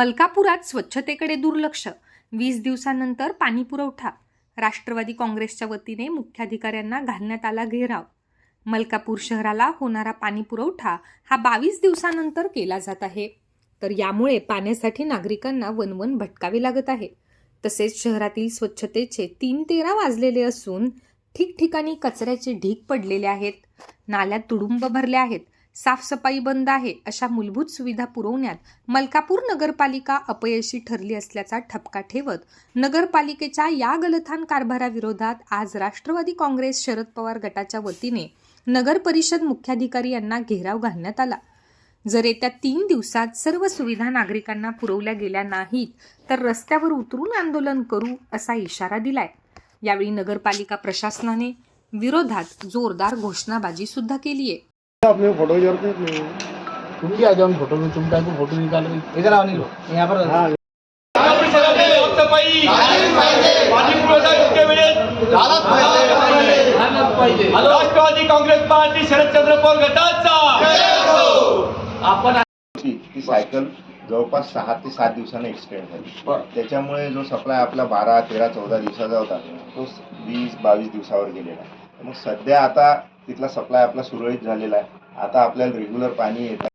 मलकापुरात स्वच्छतेकडे दुर्लक्ष. वीस दिवसानंतर पाणी पुरवठा. राष्ट्रवादी काँग्रेसच्या वतीने मुख्याधिकाऱ्यांना घालण्यात आला घेराव. मलकापूर शहराला होणारा पाणी पुरवठा हा बावीस दिवसानंतर केला जात आहे. तर यामुळे पाण्यासाठी नागरिकांना वनवन भटकावे लागत आहे. तसेच शहरातील स्वच्छतेचे तीन तेरा वाजलेले असून ठिकठिकाणी कचऱ्याचे ढीग पडलेले आहेत. नाल्यात तुडुंब भरले आहेत. साफसफाई बंद आहे अशा मूलभूत सुविधा पुरवण्यात मलकापूर नगरपालिका अपयशी ठरली असल्याचा ठपका ठेवत नगरपालिकेच्या या गलथान कारभाराविरोधात आज राष्ट्रवादी काँग्रेस शरद पवार गटाच्या वतीने नगर परिषद मुख्याधिकारी यांना घेराव घालण्यात आला. जर येत्या तीन दिवसात सर्व सुविधा नागरिकांना पुरवल्या गेल्या नाहीत तर रस्त्यावर उतरून आंदोलन करू असा इशारा दिलाय. यावेळी नगरपालिका प्रशासनाने विरोधात जोरदार घोषणाबाजी सुद्धा केली आहे अपने फोटो की जरूरत नहीं? तुम आ जाओ फोटो में? तुम टाइम फोटो निकालो। इधर आओ नीलो यहाँ पर हाँ। राष्ट्रवादी काँग्रेस पार्टी शरदचंद्र पवार गटाचा आपण ती सायकल जवळपास सहा ते सात दिवसांनी एक्सटेंड झाली. त्याच्यामुळे जो सप्लाय आपला बारा तेरा चौदा दिवसाचा होता तो वीस बावीस दिवसावर गेलेला. मग सध्या आता तिथला सप्लाय आपला सुरळीत झालेला आहे. आता आपल्याला रेग्युलर पाणी येत. आहे